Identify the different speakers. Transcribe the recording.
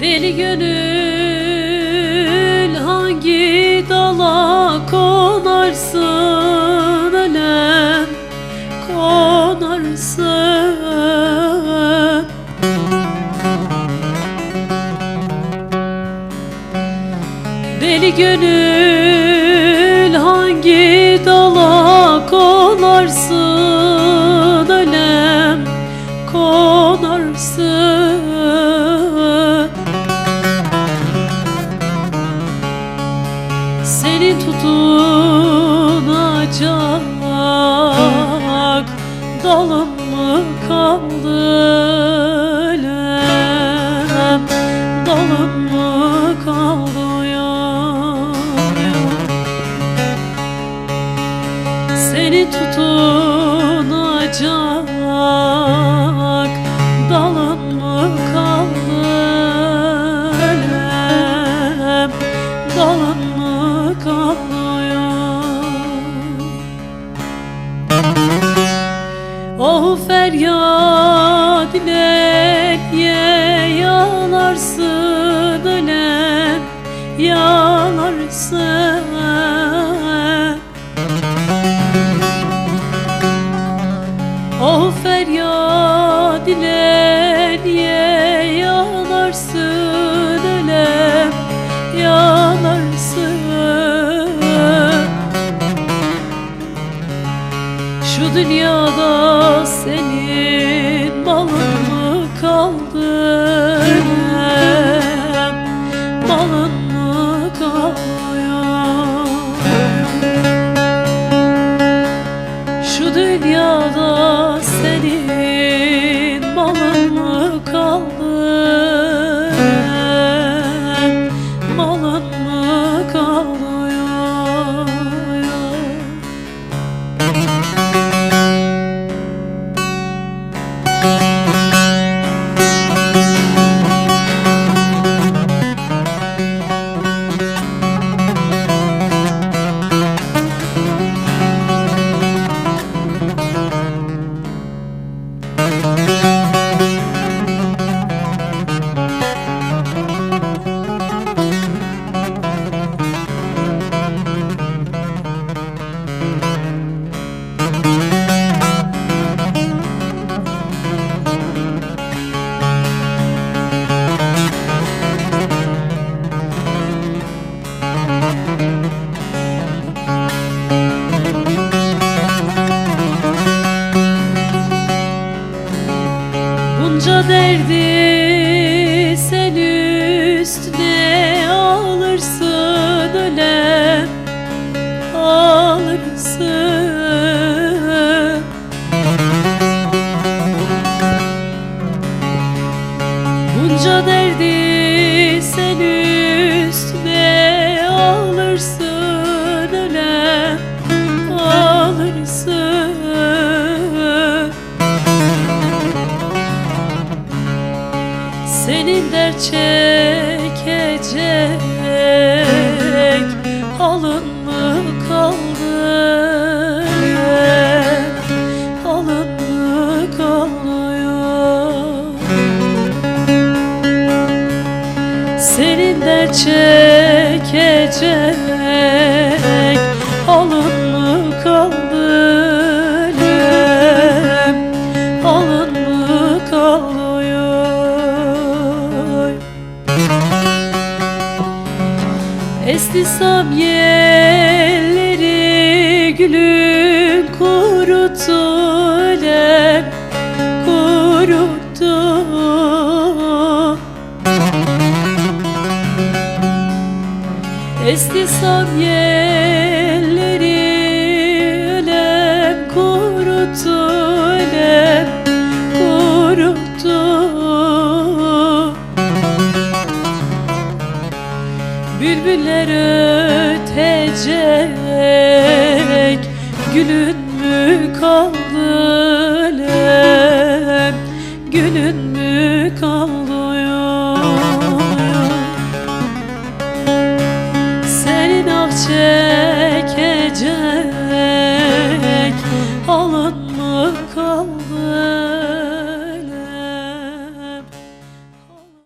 Speaker 1: Deli gönül hangi dala konarsın ölem konarsın. Deli gönül hangi dala konarsın ölem konarsın feryat ile ye yanarsın ölem yanarsın. Oh feryat ile niye yanarsın ölem yanarsın. Şu dünyada mı kaldı malın mı kalıyor şu dünyada senin Bunca derdi senin dert çekecek alın mı kaldı? Alın mı kalıyor? Senin dert çekecek Estisam yerleri gülüm kuruttu ölem kuruttu Estisam yerleri Bülbüller ötecek Gülün mü kaldı alem Gülün mü kaldı